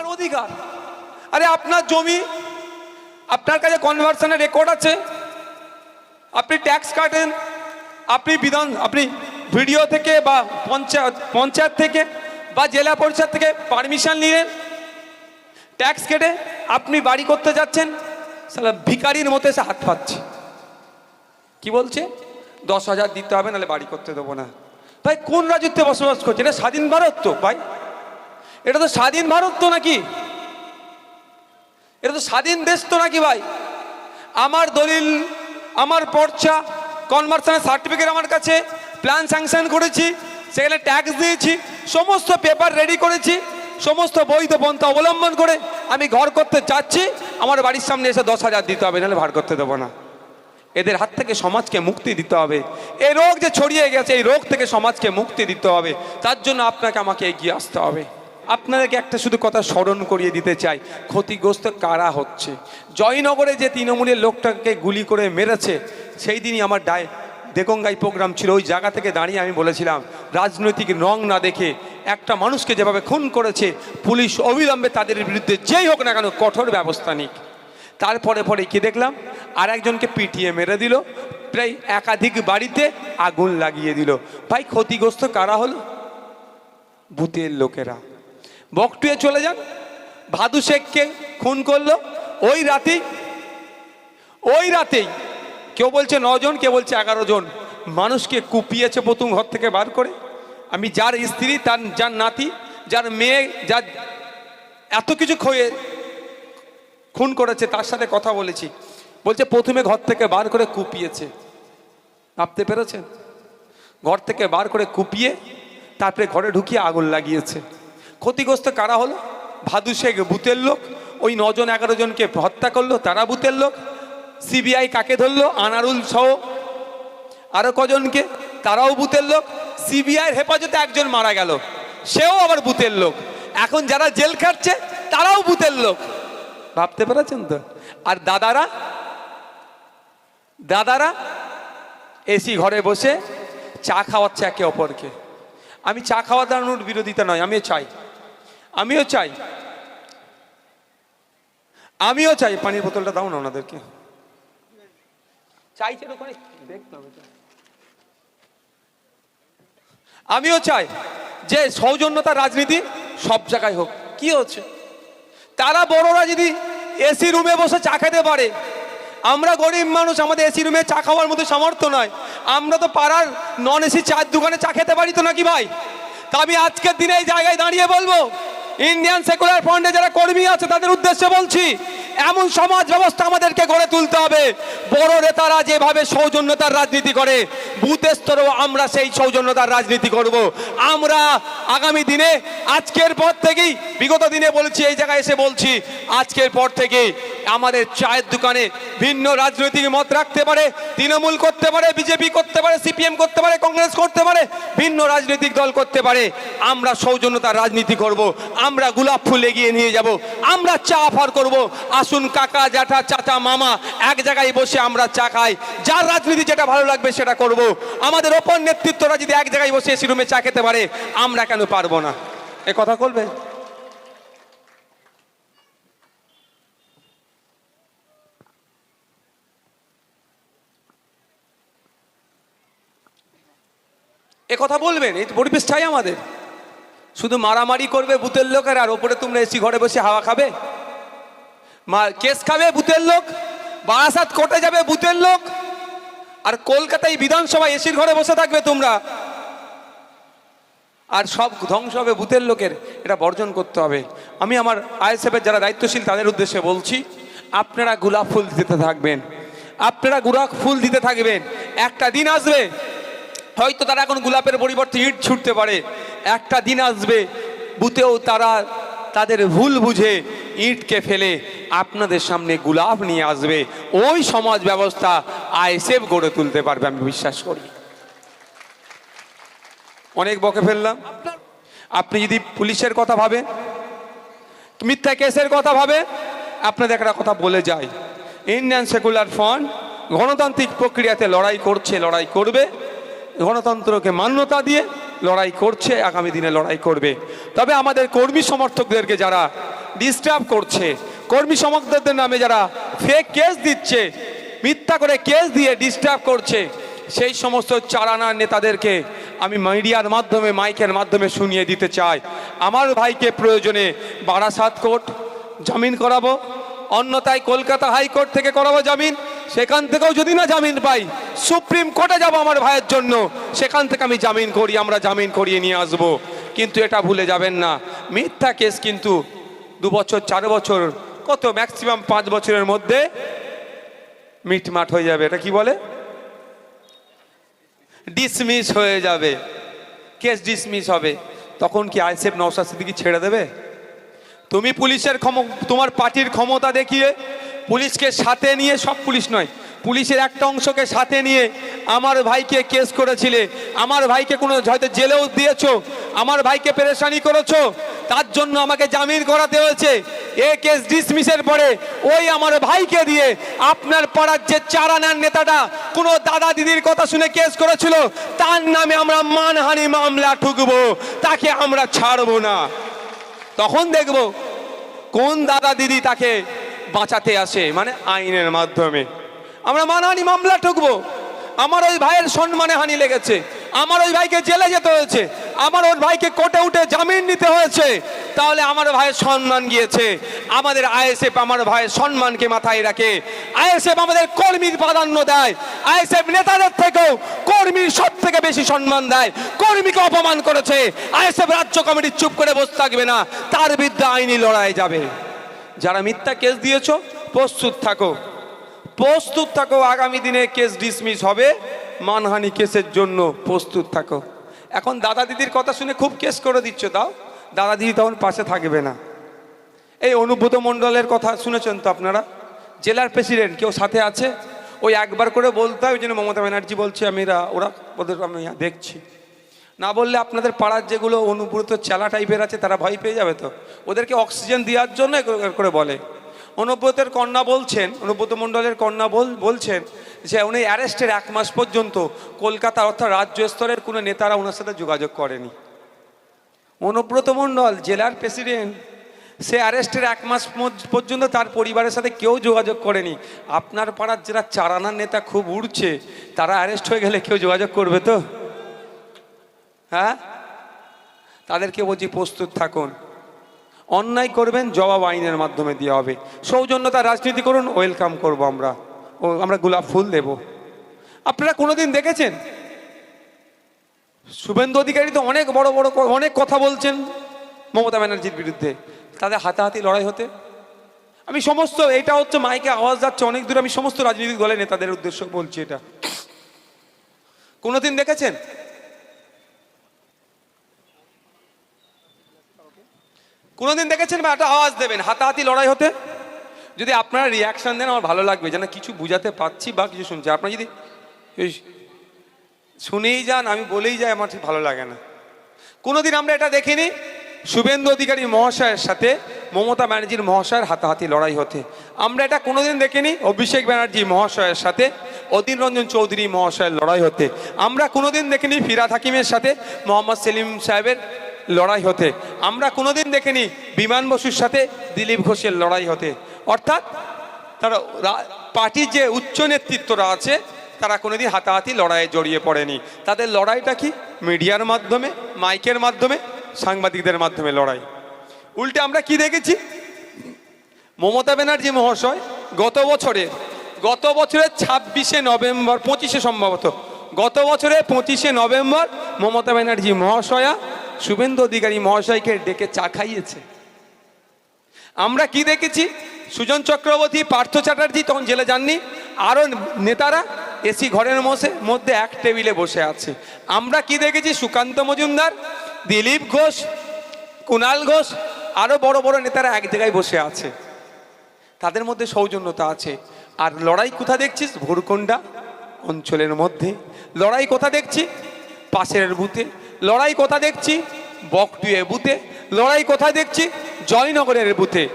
আপনার অধিকার। আরে আপনার জমি, আপনার কাছে কনভার্সনের রেকর্ড আছে। আপনি ট্যাক্স কাটেন, আপনি বিধান, আপনি ভিডিও থেকে বা পঞ্চায়েত পঞ্চায়েত থেকে বা জেলা পরিষদ থেকে পারমিশন নিলেন। ট্যাক্স কেটে আপনি বাড়ি করতে যাচ্ছেন সালা ভিকারির মতো এসে হাত পাচ্ছে। কি বলছে? দশ হাজার দিতে হবে, নাহলে বাড়ি করতে দেবো না। ভাই, কোন রাজত্বে বসবাস করছে এটা স্বাধীন ভারত তো, ভাই। এটা তো স্বাধীন ভারত তো নাকি? এটা তো স্বাধীন দেশ তো নাকি ভাই? আমার দলিল, আমার পর্চা, কনভার্সনের সার্টিফিকেট আমার কাছে প্ল্যান স্যাংশন করেছি, সেখানে ট্যাক্স দিয়েছি, সমস্ত পেপার রেডি করেছি, সমস্ত বৈধ পন্থা অবলম্বন করে আমি ঘর করতে চাচ্ছি, আমার বাড়ির সামনে এসে দশ হাজার দিতে হবে, নাহলে ভাড় করতে দেবো না। এদের হাত থেকে সমাজকে মুক্তি দিতে হবে। এই রোগ যে ছড়িয়ে গেছে, এই রোগ থেকে সমাজকে মুক্তি দিতে হবে। তার জন্য আপনাকে আমাকে এগিয়ে আসতে হবে। আপনাদেরকে একটা শুধু কথা স্মরণ করিয়ে দিতে চাই। ক্ষতিগ্রস্ত কারা হচ্ছে? জয়নগরে যে তৃণমূলের লোকটাকে গুলি করে মেরেছে, সেই দিনই আমার ডায় দেগঙ্গাই প্রোগ্রাম ছিল। ওই জায়গা থেকে দাঁড়িয়ে আমি বলেছিলাম, রাজনৈতিক রং না দেখে একটা মানুষকে যেভাবে খুন করেছে, পুলিশ অবিলম্বে তাদের বিরুদ্ধে যেই হোক না কেন কঠোর ব্যবস্থা নিক। তারপরে পরে কি দেখলাম? আর একজনকে পিটিয়ে মেরে দিল, প্রায় একাধিক বাড়িতে আগুন লাগিয়ে দিল। ভাই, ক্ষতিগ্রস্ত কারা হলো? ভূতের লোকেরা। বকটুয়ে চলে যান। ভাদু শেখকে খুন করল। ওই রাতেই ওই রাতেই কেউ বলছে নজন কেউ বলছে এগারো জন মানুষকে কুপিয়েছে প্রথম ঘর থেকে বার করে। আমি যার স্ত্রী, তার যার নাতি, যার মেয়ে, যার এত কিছু খয়ে খুন করেছে, তার সাথে কথা বলেছি। বলছে, প্রথমে ঘর থেকে বার করে কুপিয়েছে। ভাবতে পেরেছেন? ঘর থেকে বার করে কুপিয়ে, তারপরে ঘরে ঢুকিয়ে আগুন লাগিয়েছে। ক্ষতিগ্রস্ত কারা হলো? ভাদু শেখ বুথের লোক, ওই নজন এগারো জনকে হত্যা করল, তারা বুথের লোক, সিবিআই কাকে ধরলো, আনারুল সহ আরও কজনকে, তারাও বুথের লোক, সিবিআইয়ের হেফাজতে একজন মারা গেল, সেও আবার বুথের লোক। এখন যারা জেল খাটছে, তারাও বুথের লোক। ভাবতে পেরেছেন তো? আর দাদারা? দাদারা? এসি ঘরে বসে চা খাওয়াচ্ছে একে অপরকে। আমি চা খাওয়া দাঁড়ানোর বিরোধিতা নয়, আমিও চাই। আমিও চাই। আমিও চাই পানির বোতলটা দাও না ওনাদেরকে। চাইছে আমিও চাই যে সৌজন্যতা রাজনীতি সব জায়গায় হোক। কি হচ্ছে? তারা বড়রা যদি এসি রুমে বসে চা খেতে পারে আমরা গরিব মানুষ আমাদের এসি রুমে চা খাওয়ার মতো সামর্থ্য নয়। আমরা তো পাড়ার নন এসি চার দোকানে চা খেতে পারি তো নাকি ভাই? তা আমি আজকের দিনে এই জায়গায় দাঁড়িয়ে বলব ইন্ডিয়ান সেকুলার ফ্রন্টে যারা কর্মী আছে তাদের উদ্দেশ্যে বলছি এমন সমাজ ব্যবস্থা আমাদেরকে গড়ে তুলতে হবে। বড় নেতারা যেভাবে সৌজন্যতার রাজনীতি করে বুথ স্তরেও আমরা সেই সৌজন্যতার রাজনীতি করব। আমরা আগামী দিনে, আজকের পর থেকেই, বিগত দিনে বলছি, এই জায়গায় এসে বলছি, আজকের পর থেকেই আমাদের চায়ের দোকানে ভিন্ন রাজনৈতিক মত রাখতে পারে, তৃণমূল করতে পারে, বিজেপি করতে পারে, সিপিএম করতে পারে, কংগ্রেস করতে পারে, ভিন্ন রাজনৈতিক দল করতে পারে, আমরা সৌজন্যতার রাজনীতি করব, আমরা গোলাপ ফুল এগিয়ে নিয়ে যাব, আমরা চা অফার করব আসুন কাকা, জ্যাঠা, চাচা, মামা, এক জায়গায় বসে আমরা চা খাই। যার রাজনীতি যেটা ভালো লাগবে সেটা করব। আমাদের ওপর নেতৃত্বরা যদি এক জায়গায় বসে এসি রুমে চা খেতে পারে, আমরা কেন পারব না? এ কথা বলবে? এ কথা বলবেন? এই পরিবেশ চাই আমাদের। শুধু মারামারি করবে বুথের লোকের, আর ওপরে তোমরা এসি ঘরে বসে হাওয়া খাবে? কেস খাবে বুথের লোক, বারাসাত কোর্টে যাবে বুথের লোক, আর কলকাতায় বিধানসভায় এসির ঘরে বসে থাকবে তোমরা। আর সব ধ্বংস হবে বুথের লোকের, এটা বর্জন করতে হবে। আমি আমার আইএসএফের যারা দায়িত্বশীল, তাদের উদ্দেশ্যে বলছি, আপনারা গোলাপ ফুল দিতে থাকবেন। আপনারা গোলাপ ফুল দিতে থাকবেন। একটা দিন আসবে, হয়তো তারা এখন গোলাপের পরিবর্তে ইট ছুটতে পারে। একটা দিন আসবে, বুথেও তারা তাদের ভুল বুঝে ইটকে ফেলে আপনাদের সামনে গোলাপ নিয়ে আসবে। ওই সমাজ ব্যবস্থা আইসেফ গড়ে তুলতে পারবে, আমি বিশ্বাস করি। অনেক বকে ফেললাম। আপনি যদি পুলিশের কথা ভাবেন, মিথ্যা কেসের কথা ভাবে আপনাদের একটা কথা বলে যায় ইন্ডিয়ান সেকুলার ফ্রন্ট গণতান্ত্রিক প্রক্রিয়াতে লড়াই করছে, লড়াই করবে। গণতন্ত্রকে মান্যতা দিয়ে লড়াই করছে, আগামী দিনে লড়াই করবে। তবে আমাদের কর্মী সমর্থকদেরকে যারা ডিস্টার্ব করছে, কর্মী সমর্থকদের নামে যারা ফেক কেস দিচ্ছে, মিথ্যা করে কেস দিয়ে ডিস্টার্ব করছে, সেই সমস্ত চারানার নেতাদেরকে আমি মিডিয়ার মাধ্যমে, মাইকের মাধ্যমে শুনিয়ে দিতে চাই। আমার ভাইকে প্রয়োজনে বারাসাত কোর্ট জামিন করাবো, অন্যথায় কলকাতা হাইকোর্ট থেকে করাবো জামিন। সেখান থেকেও যদি না জামিন পাই, সুপ্রিম কোর্টে যাব আমার ভাইয়ের জন্য। সেখান থেকে আমি জামিন করি, আমরা জামিন করিয়ে নিয়ে আসব। কিন্তু এটা ভুলে যাবেন না। মিথ্যা কেস কিন্তু দু বছর, চার বছর, কত ম্যাক্সিমাম পাঁচ বছরের মধ্যে মিটমাট হয়ে যাবে। এটা কি বলে? ডিসমিস হয়ে যাবে। কেস ডিসমিস হবে। তখন কি আইসেফ নওশাদ সিদ্দিকি ছেড়ে দেবে? তুমি পুলিশের ক্ষম, তোমার পার্টির ক্ষমতা দেখিয়ে পুলিশকে সাথে নিয়ে, সব পুলিশ নয়, পুলিশের একটা অংশকে সাথে নিয়ে আমার ভাইকে কেস করেছিলে। আমার ভাইকে কোনো হয়তো জেলেও দিয়েছ, আমার ভাইকে পেরেশানি করেছ, তার জন্য আমাকে জামিন করাতে হয়েছে। এ কেস ডিসমিসের পরে ওই আমার ভাইকে দিয়ে আপনার পাড়ার যে চারানার নেতাটা, কোনো দাদা দিদির কথা শুনে কেস করেছিল, তার নামে আমরা মানহানি মামলা ঠুকবো, তাকে আমরা ছাড়বো না। তখন দেখব কোন দাদা দিদি তাকে বাঁচাতে আসে মানে আইনের মাধ্যমে। আমরা মানহানি মামলা ঠুকবো। আমার ওই ভাইয়ের সম্মানে হানি লেগেছে। আমার ওই ভাইকে জেলে যেতে হয়েছে। আমার ওর ভাইকে কোর্টে উঠে জামিন নিতে হয়েছে। তাহলে আমার ভাইয়ের সম্মান গিয়েছে। আমাদের আইএসএফ আমার ভাইয়ের সম্মানকে মাথায় রাখে। আইএসএফ আমাদের কর্মীর প্রাধান্য দেয়। আইএসএফ নেতাদের থেকেও কর্মীর সব থেকে বেশি সম্মান দেয়। কর্মীকে অপমান করেছে। আইএসএফ রাজ্য কমিটি চুপ করে বসে থাকবে না। তার বিরুদ্ধে আইনি লড়াই যাবে। যারা মিথ্যা কেস দিয়েছ, প্রস্তুত থাকো। প্রস্তুত থাকো, আগামী দিনে কেস ডিসমিস হবে। মানহানি কেসের জন্য প্রস্তুত থাকো। এখন দাদা দিদির কথা শুনে খুব কেস করে দিচ্ছ, দাও। দাদা দিদি তখন পাশে থাকবে না। এই অনুব্রত মণ্ডলের কথা শুনেছেন তো আপনারা? জেলার প্রেসিডেন্ট কেউ সাথে আছে? ওই একবার করে বলতে হয়, ওই জন্য মমতা ব্যানার্জি বলছে আমি ওরা ওদের আমি দেখছি। না বললে আপনাদের পাড়ার যেগুলো অনুব্রত চেলা টাইপের আছে, তারা ভয় পেয়ে যাবে তো? ওদেরকে অক্সিজেন দেওয়ার জন্য করে বলে। অনুব্রতের কন্যা বলছেন, অনুব্রত মণ্ডলের কন্যা বল, বলছেন যে, উনি অ্যারেস্টের এক মাস পর্যন্ত। কলকাতা অর্থাৎ রাজ্য স্তরের কোনো নেতারা ওনার সাথে যোগাযোগ করেনি। অনুব্রত মণ্ডল, জেলার প্রেসিডেন্ট সে অ্যারেস্টের এক মাস পর্যন্ত তার পরিবারের সাথে কেউ যোগাযোগ করেনি। আপনার পাড়ার যারা চারানার নেতা খুব উড়ছে, তারা অ্যারেস্ট হয়ে গেলে কেউ যোগাযোগ করবে তো? হ্যাঁ? তাদেরকে বলছি, প্রস্তুত থাকুন। অন্যায় করবেন, জবাব আইনের মাধ্যমে দেওয়া হবে। সৌজন্যতা রাজনীতি করুন, ওয়েলকাম করব আমরা। ও, আমরা গোলাপ ফুল দেব। আপনারা কোনোদিন দেখেছেন? শুভেন্দু অধিকারী তো অনেক বড় বড় অনেক কথা বলছেন মমতা ব্যানার্জির বিরুদ্ধে। তাদের হাতাহাতি লড়াই হতে। আমি সমস্ত এটা হচ্ছে মাইকে আওয়াজ যাচ্ছে অনেক দূরে, আমি সমস্ত রাজনৈতিক দলের নেতাদের উদ্দেশ্য বলছি এটা। কোনোদিন দেখেছেন? কোনোদিন দেখেছেন বা একটা আওয়াজ দেবেন। হাতাহাতি লড়াই হতে। যদি আপনারা রিয়াকশন দেন, আমার ভালো লাগবে। যেন কিছু বুঝাতে পারছি বা কিছু শুনছি। আপনারা যদি শুনেই যান, আমি বলেই যাই, আমার ঠিক ভালো লাগে না। কোনোদিন আমরা এটা দেখিনি। শুভেন্দু অধিকারী মহাশয়ের সাথে মমতা ব্যানার্জির মহাশয়ের হাতাহাতি লড়াই হতে। আমরা এটা কোনোদিন দেখিনি। অভিষেক ব্যানার্জি মহাশয়ের সাথে, অধীর রঞ্জন চৌধুরী মহাশয়ের লড়াই হতে। আমরা কোনোদিন দেখিনি ফিরাদ হাকিমের সাথে, মোহাম্মদ সেলিম সাহেবের লড়াই হতে। আমরা কোনোদিন দেখিনি বিমান বসুর সাথে দিলীপ ঘোষের লড়াই হতে। অর্থাৎ তারা পার্টির যে উচ্চ নেতৃত্বরা আছে, তারা কোনোদিন হাতাহাতি লড়াইয়ে জড়িয়ে পড়েনি। তাদের লড়াইটা কি? মিডিয়ার মাধ্যমে, মাইকের মাধ্যমে, সাংবাদিকদের মাধ্যমে লড়াই। উল্টে আমরা কি দেখেছি? মমতা ব্যানার্জি মহাশয় গত বছরে গত বছরের ছাব্বিশে নভেম্বর, পঁচিশে সম্ভবত গত বছরে পঁচিশে নভেম্বর মমতা ব্যানার্জি মহাশয়া, শুভেন্দু অধিকারী মহাশয়কে ডেকে চা খাইয়েছে। আমরা কি দেখেছি? সুজন চক্রবর্তী, পার্থ চ্যাটার্জি তখন জেলে যাননি। আরও নেতারা এসি ঘরের মধ্যে মধ্যে এক টেবিলে বসে আছে। আমরা কি দেখেছি? সুকান্ত মজুমদার, দিলীপ ঘোষ, কুণাল ঘোষ, আরও বড় বড় নেতারা এক জায়গায় বসে আছে। তাদের মধ্যে সৌজন্যতা আছে। আর লড়াই কোথা দেখছিস? ভোরকন্ডা। অঞ্চলের মধ্যে। লড়াই কোথা দেখছি? পাশের বুথে। লড়াই কোথা দেখছি? বকটুয়ে বুথে। লড়াই কোথায় দেখছি? জয়নগরের বুথে।